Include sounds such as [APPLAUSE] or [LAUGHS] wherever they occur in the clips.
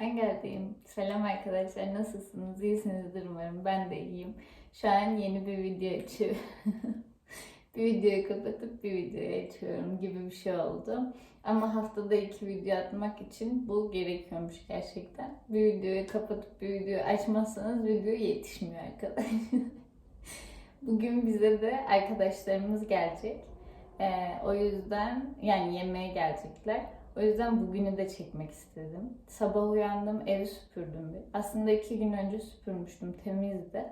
Ben geldim. Selam arkadaşlar. Nasılsınız? İyisinizdir umarım. Ben de iyiyim. Şu an yeni bir video açıyorum. [LAUGHS] bir videoyu kapatıp bir videoyu açıyorum gibi bir şey oldu. Ama haftada iki video atmak için bu gerekiyormuş gerçekten. Bir videoyu kapatıp bir videoyu açmazsanız video yetişmiyor arkadaşlar. [LAUGHS] Bugün bize de arkadaşlarımız gelecek. Ee, o yüzden yani yemeğe gelecekler. O yüzden bugünü de çekmek istedim. Sabah uyandım, evi süpürdüm bir. Aslında iki gün önce süpürmüştüm, temizdi.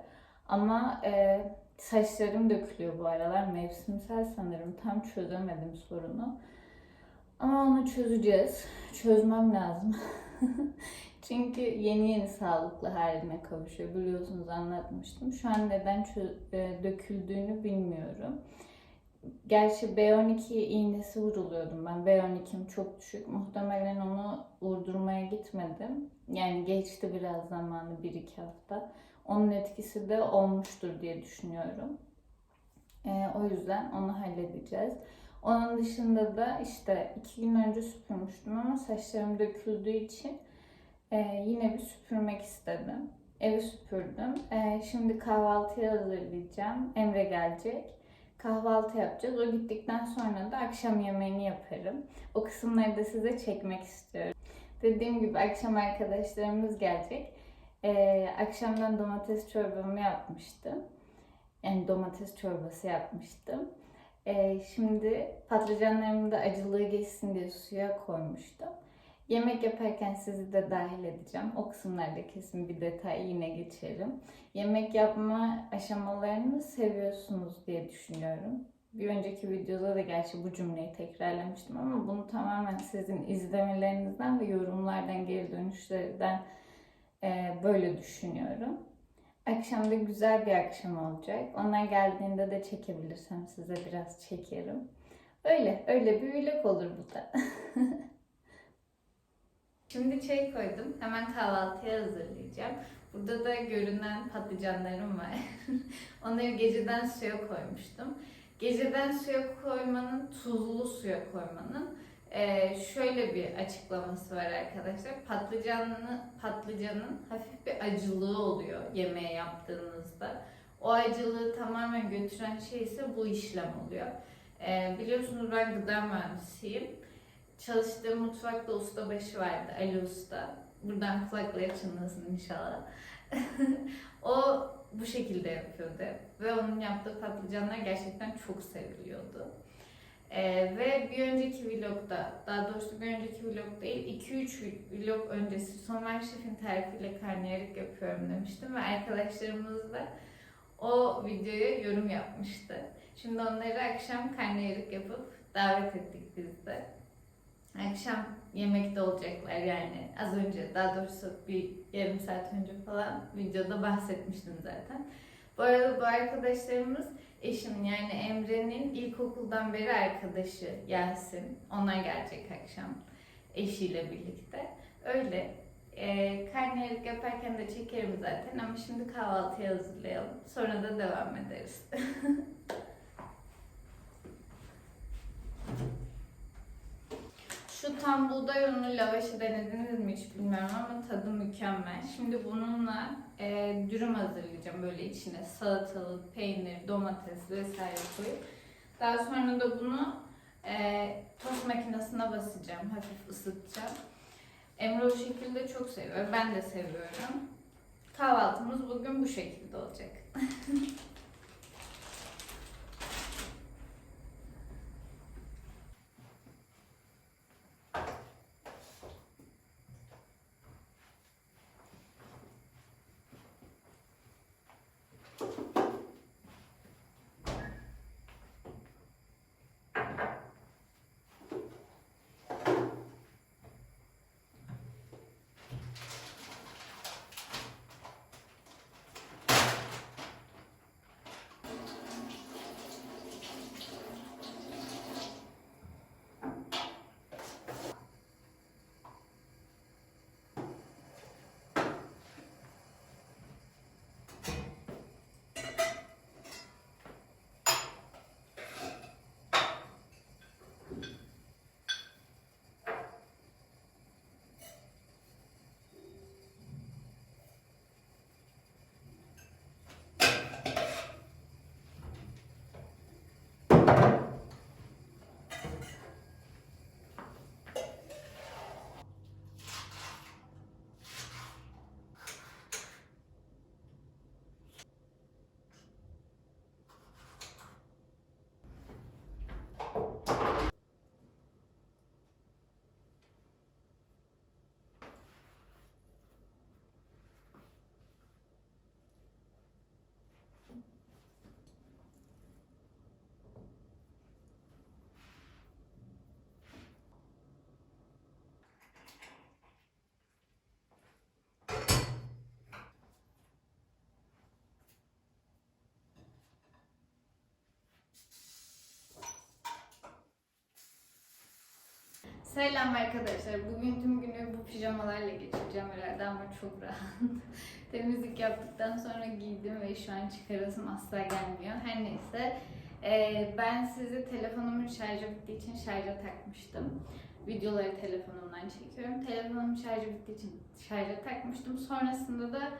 Ama e, saçlarım dökülüyor bu aralar. Mevsimsel sanırım. Tam çözemedim sorunu. Ama onu çözeceğiz. Çözmem lazım. [LAUGHS] Çünkü yeni yeni sağlıklı haline kavuşuyor. Biliyorsunuz anlatmıştım. Şu an neden e, döküldüğünü bilmiyorum. Gerçi B12 iğnesi vuruluyordum ben. B12'm çok düşük. Muhtemelen onu vurdurmaya gitmedim. Yani geçti biraz zamanı 1-2 hafta. Onun etkisi de olmuştur diye düşünüyorum. Ee, o yüzden onu halledeceğiz. Onun dışında da işte iki gün önce süpürmüştüm ama saçlarım döküldüğü için e, yine bir süpürmek istedim. Evi süpürdüm. E, şimdi kahvaltıyı hazırlayacağım. Emre gelecek kahvaltı yapacağız. O gittikten sonra da akşam yemeğini yaparım. O kısımları da size çekmek istiyorum. Dediğim gibi akşam arkadaşlarımız gelecek. Ee, akşamdan domates çorbamı yapmıştım. Yani domates çorbası yapmıştım. Ee, şimdi patlıcanlarımı da acılığı geçsin diye suya koymuştum. Yemek yaparken sizi de dahil edeceğim. O kısımlarda kesin bir detay yine geçerim. Yemek yapma aşamalarını seviyorsunuz diye düşünüyorum. Bir önceki videoda da gerçi bu cümleyi tekrarlamıştım ama bunu tamamen sizin izlemelerinizden ve yorumlardan, geri dönüşlerden e, böyle düşünüyorum. Akşam da güzel bir akşam olacak. Onlar geldiğinde de çekebilirsem size biraz çekerim. Öyle, öyle bir vlog olur bu da. [LAUGHS] Şimdi çay koydum. Hemen kahvaltıya hazırlayacağım. Burada da görünen patlıcanlarım var. [LAUGHS] Onları geceden suya koymuştum. Geceden suya koymanın, tuzlu suya koymanın e, şöyle bir açıklaması var arkadaşlar. Patlıcanını, patlıcanın hafif bir acılığı oluyor yemeğe yaptığınızda. O acılığı tamamen götüren şey ise bu işlem oluyor. E, biliyorsunuz ben gıda mühendisiyim. Çalıştığım mutfakta ustabaşı vardı, Ali Usta. Buradan kulakları çınlasın inşallah. [LAUGHS] o bu şekilde yapıyordu. Ve onun yaptığı patlıcanlar gerçekten çok seviliyordu. Ee, ve bir önceki vlogda, daha doğrusu bir önceki vlog değil, 2-3 vlog öncesi Somer Şef'in tarifiyle karnıyarık yapıyorum demiştim. Ve arkadaşlarımız da o videoya yorum yapmıştı. Şimdi onları akşam karnıyarık yapıp davet ettik biz de. Akşam yemekte olacaklar yani az önce daha doğrusu bir yarım saat önce falan videoda bahsetmiştim zaten. Bu arada bu arkadaşlarımız eşim yani Emre'nin ilkokuldan beri arkadaşı Yasin. Onlar gelecek akşam eşiyle birlikte. Öyle. E, karnıyarık yaparken de çekerim zaten ama şimdi kahvaltıya hazırlayalım. Sonra da devam ederiz. [LAUGHS] Şu tam buğday unlu lavaşı denediniz mi hiç bilmiyorum ama tadı mükemmel. Şimdi bununla e, dürüm hazırlayacağım böyle içine salatalık, peynir, domates vesaire koyup. Daha sonra da bunu e, tost makinesine basacağım, hafif ısıtacağım. Emre o şekilde çok seviyor, ben de seviyorum. Kahvaltımız bugün bu şekilde olacak. [LAUGHS] Selam arkadaşlar. Bugün tüm günü bu pijamalarla geçireceğim herhalde ama çok rahat. [LAUGHS] Temizlik yaptıktan sonra giydim ve şu an çıkarasım asla gelmiyor. Her neyse. Ee, ben sizi telefonumun şarjı bittiği için şarja takmıştım. Videoları telefonumdan çekiyorum. Telefonumun şarjı bittiği için şarja takmıştım. Sonrasında da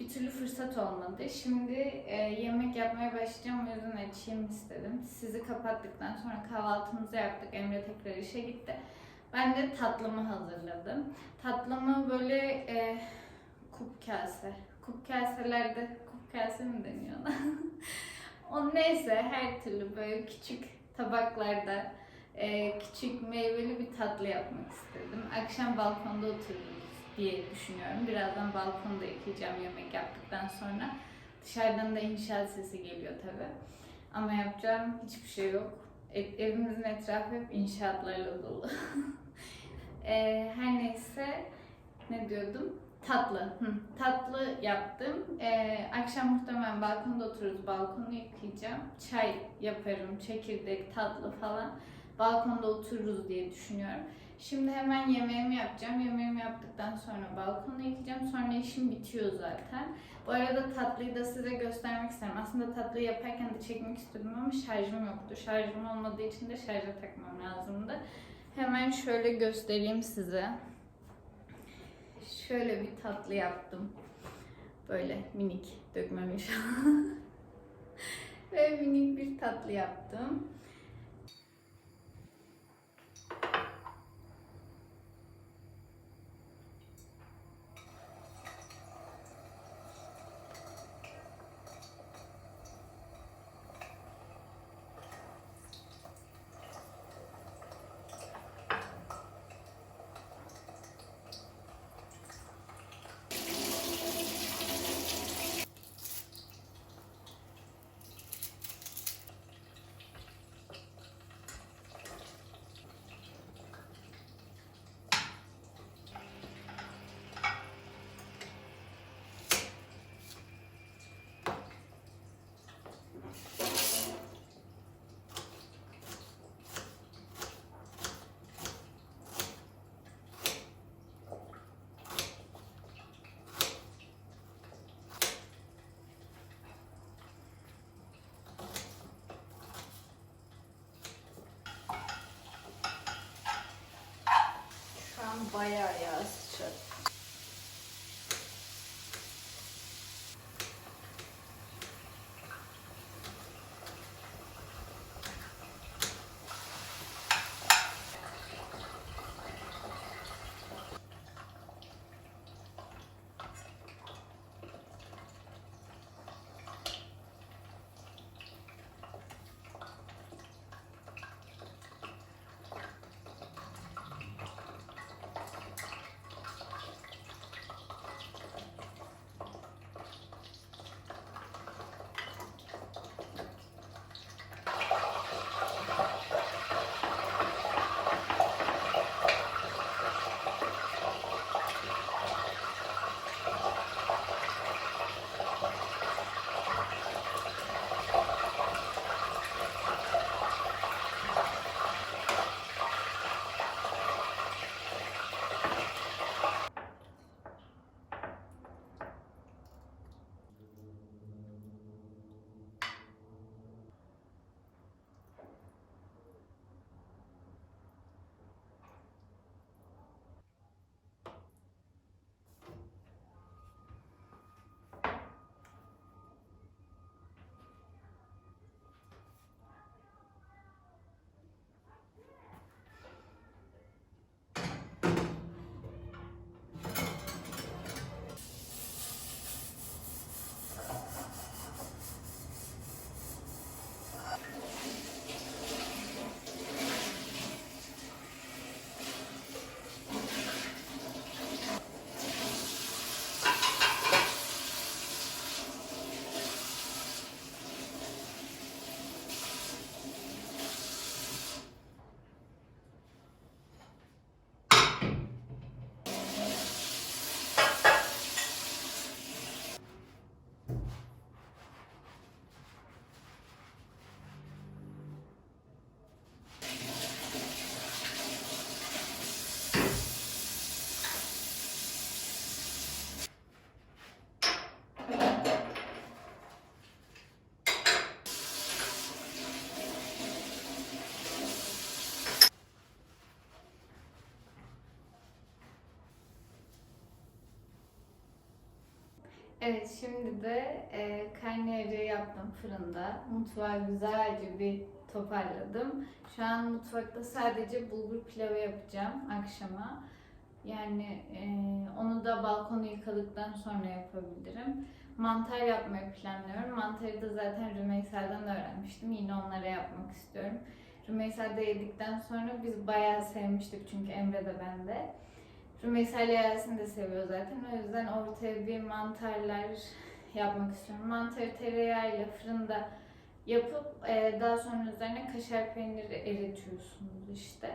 bir türlü fırsat olmadı. Şimdi e, yemek yapmaya başlayacağım o yüzden açayım istedim. Sizi kapattıktan sonra kahvaltımızı yaptık. Emre tekrar işe gitti. Ben de tatlımı hazırladım. Tatlımı böyle e, kup kase. Kup kaselerde kup kase mi deniyor [LAUGHS] o neyse her türlü böyle küçük tabaklarda e, küçük meyveli bir tatlı yapmak istedim. Akşam balkonda otururuz diye düşünüyorum. Birazdan balkonda yıkayacağım yemek yaptıktan sonra. Dışarıdan da inşaat sesi geliyor tabi. Ama yapacağım hiçbir şey yok. Ev- evimizin etrafı hep inşaatlarla dolu. [LAUGHS] Ee, her neyse ne diyordum? Tatlı. Tatlı yaptım. Ee, akşam muhtemelen balkonda otururuz. Balkonu yıkayacağım. Çay yaparım. Çekirdek, tatlı falan. Balkonda otururuz diye düşünüyorum. Şimdi hemen yemeğimi yapacağım. Yemeğimi yaptıktan sonra balkonu yıkayacağım. Sonra işim bitiyor zaten. Bu arada tatlıyı da size göstermek isterim. Aslında tatlıyı yaparken de çekmek istiyordum ama şarjım yoktu. Şarjım olmadığı için de şarja takmam lazımdı. Hemen şöyle göstereyim size. Şöyle bir tatlı yaptım. Böyle minik dökmemiş. [LAUGHS] Ve minik bir tatlı yaptım. Bayağı yağ sıçradı. Evet şimdi de e, karnıyarığı yaptım fırında. Mutfağı güzelce bir toparladım. Şu an mutfakta sadece bulgur pilavı yapacağım akşama. Yani e, onu da balkonu yıkadıktan sonra yapabilirim. Mantar yapmayı planlıyorum. Mantarı da zaten Rümeysa'dan öğrenmiştim. Yine onlara yapmak istiyorum. Rümeysa da yedikten sonra biz bayağı sevmiştik çünkü Emre de ben de. Rümeysa ile Yasin de seviyor zaten. O yüzden ortaya bir mantarlar yapmak istiyorum. Mantarı tereyağıyla fırında yapıp e, daha sonra üzerine kaşar peyniri eritiyorsunuz işte.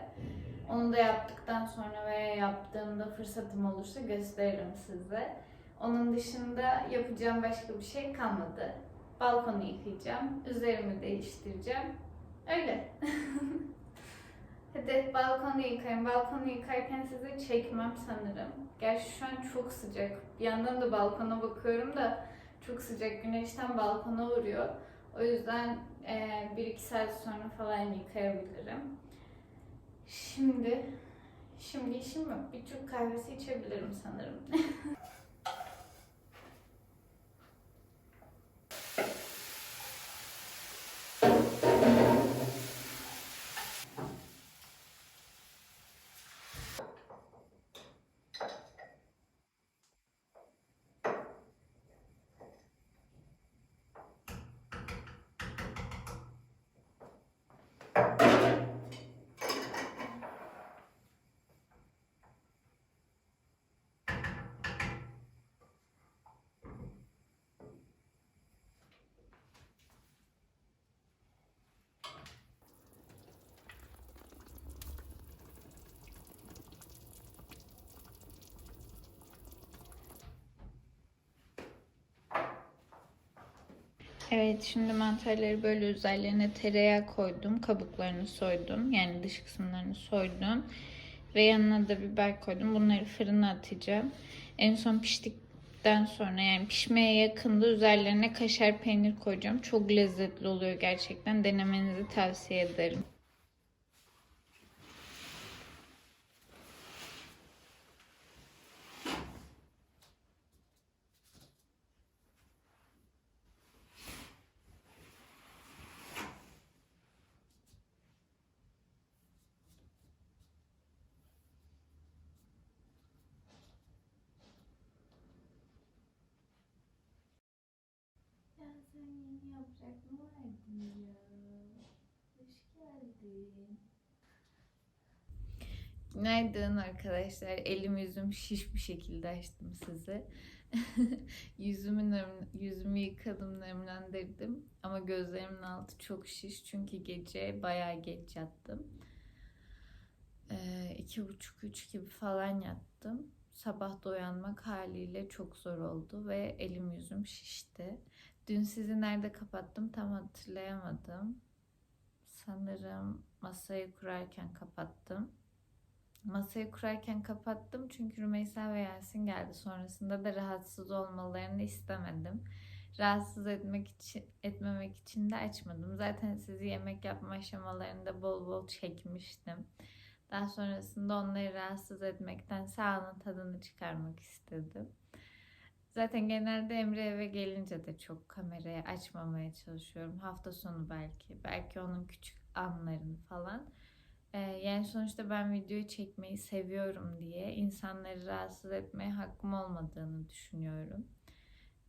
Onu da yaptıktan sonra veya yaptığımda fırsatım olursa gösteririm size. Onun dışında yapacağım başka bir şey kalmadı. Balkonu yıkayacağım, üzerimi değiştireceğim. Öyle. [LAUGHS] Hadi balkonu yıkayın. Balkonu yıkarken size çekmem sanırım. Gerçi şu an çok sıcak. Bir yandan da balkona bakıyorum da çok sıcak. Güneşten balkona vuruyor. O yüzden e, 1-2 saat sonra falan yıkayabilirim. Şimdi, şimdi işim yok. Bir Türk kahvesi içebilirim sanırım. [LAUGHS] Evet şimdi mantarları böyle üzerlerine tereyağı koydum. Kabuklarını soydum. Yani dış kısımlarını soydum. Ve yanına da biber koydum. Bunları fırına atacağım. En son piştikten sonra yani pişmeye yakında üzerlerine kaşar peynir koyacağım. Çok lezzetli oluyor gerçekten. Denemenizi tavsiye ederim. Ya sen mı vardın ya? Hoş geldin. Günaydın arkadaşlar. Elim yüzüm şiş bir şekilde açtım size. [LAUGHS] Yüzümü, yüzümü yıkadım, nemlendirdim. Ama gözlerimin altı çok şiş çünkü gece bayağı geç yattım. Ee, iki buçuk, üç gibi falan yattım. Sabah da uyanmak haliyle çok zor oldu ve elim yüzüm şişti. Dün sizi nerede kapattım tam hatırlayamadım. Sanırım masayı kurarken kapattım. Masayı kurarken kapattım çünkü Rümeysa ve Yasin geldi. Sonrasında da rahatsız olmalarını istemedim. Rahatsız etmek için etmemek için de açmadım. Zaten sizi yemek yapma aşamalarında bol bol çekmiştim. Daha sonrasında onları rahatsız etmektense anın tadını çıkarmak istedim. Zaten genelde Emre eve gelince de çok kamerayı açmamaya çalışıyorum. Hafta sonu belki. Belki onun küçük anlarını falan. Ee, yani sonuçta ben videoyu çekmeyi seviyorum diye insanları rahatsız etmeye hakkım olmadığını düşünüyorum.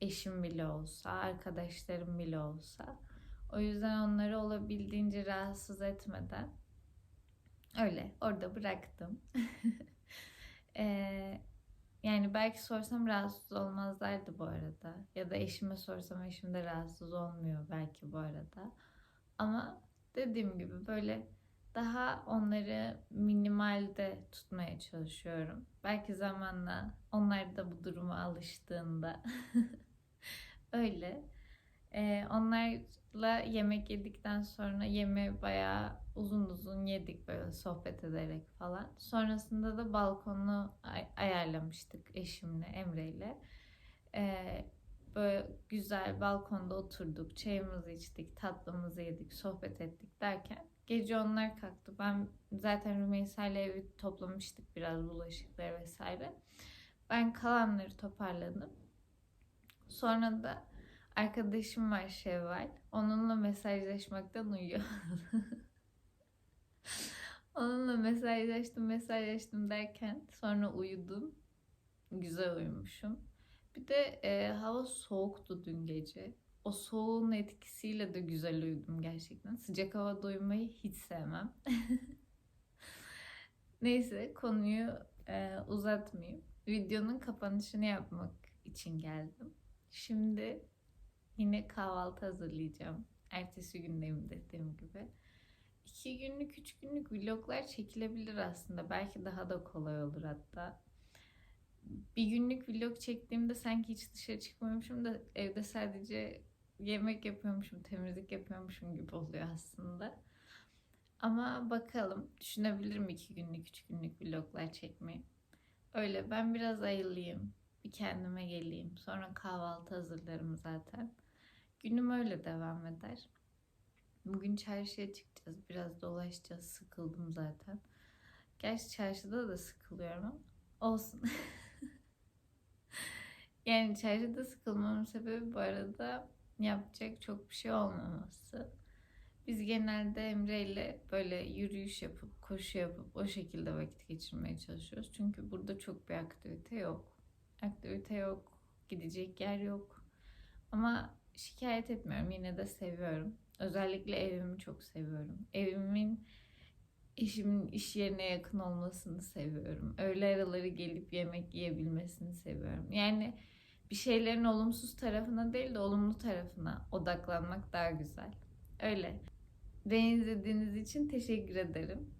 Eşim bile olsa, arkadaşlarım bile olsa. O yüzden onları olabildiğince rahatsız etmeden öyle orada bıraktım. [LAUGHS] Ee, yani belki sorsam rahatsız olmazlardı bu arada. Ya da eşime sorsam eşim de rahatsız olmuyor belki bu arada. Ama dediğim gibi böyle daha onları minimalde tutmaya çalışıyorum. Belki zamanla onlar da bu duruma alıştığında [LAUGHS] öyle. Ee, onlarla yemek yedikten sonra yemeği bayağı uzun uzun yedik böyle sohbet ederek falan. Sonrasında da balkonu ay- ayarlamıştık eşimle, Emre'yle. Ee, böyle güzel balkonda oturduk, çayımızı içtik, tatlımızı yedik, sohbet ettik derken gece onlar kalktı. Ben zaten Rümeysa ile evi toplamıştık biraz bulaşıkları vesaire. Ben kalanları toparladım. Sonra da arkadaşım var Şevval. Onunla mesajlaşmaktan uyuyor. [LAUGHS] Onunla mesajlaştım mesajlaştım derken sonra uyudum. Güzel uyumuşum. Bir de e, hava soğuktu dün gece. O soğuğun etkisiyle de güzel uyudum gerçekten. Sıcak havada uyumayı hiç sevmem. [LAUGHS] Neyse konuyu e, uzatmayayım. Videonun kapanışını yapmak için geldim. Şimdi yine kahvaltı hazırlayacağım. Ertesi gündeyim dediğim gibi. İki günlük, üç günlük vloglar çekilebilir aslında. Belki daha da kolay olur hatta. Bir günlük vlog çektiğimde sanki hiç dışarı çıkmıyormuşum da evde sadece yemek yapıyormuşum, temizlik yapıyormuşum gibi oluyor aslında. Ama bakalım düşünebilirim iki günlük, üç günlük vloglar çekmeyi. Öyle ben biraz ayılayım, bir kendime geleyim. Sonra kahvaltı hazırlarım zaten. Günüm öyle devam eder. Bugün çarşıya çıkacağız. Biraz dolaşacağız. Sıkıldım zaten. Gerçi çarşıda da sıkılıyorum ama olsun. [LAUGHS] yani çarşıda sıkılmamın sebebi bu arada yapacak çok bir şey olmaması. Biz genelde Emre ile böyle yürüyüş yapıp, koşu yapıp o şekilde vakit geçirmeye çalışıyoruz. Çünkü burada çok bir aktivite yok. Aktivite yok, gidecek yer yok. Ama şikayet etmiyorum, yine de seviyorum. Özellikle evimi çok seviyorum. Evimin eşimin iş yerine yakın olmasını seviyorum. Öğle araları gelip yemek yiyebilmesini seviyorum. Yani bir şeylerin olumsuz tarafına değil de olumlu tarafına odaklanmak daha güzel. Öyle. Beni izlediğiniz için teşekkür ederim.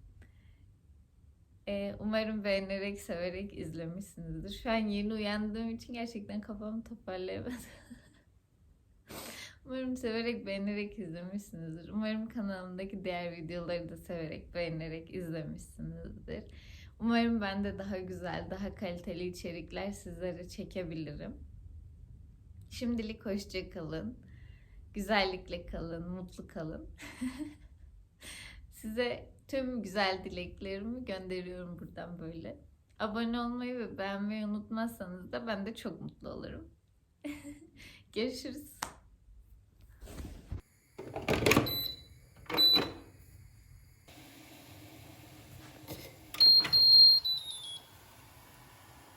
Ee, umarım beğenerek, severek izlemişsinizdir. Şu an yeni uyandığım için gerçekten kafamı toparlayamadım. [LAUGHS] Umarım severek, beğenerek izlemişsinizdir. Umarım kanalımdaki diğer videoları da severek, beğenerek izlemişsinizdir. Umarım ben de daha güzel, daha kaliteli içerikler sizlere çekebilirim. Şimdilik hoşça kalın. Güzellikle kalın, mutlu kalın. [LAUGHS] Size tüm güzel dileklerimi gönderiyorum buradan böyle. Abone olmayı ve beğenmeyi unutmazsanız da ben de çok mutlu olurum. [LAUGHS] Görüşürüz.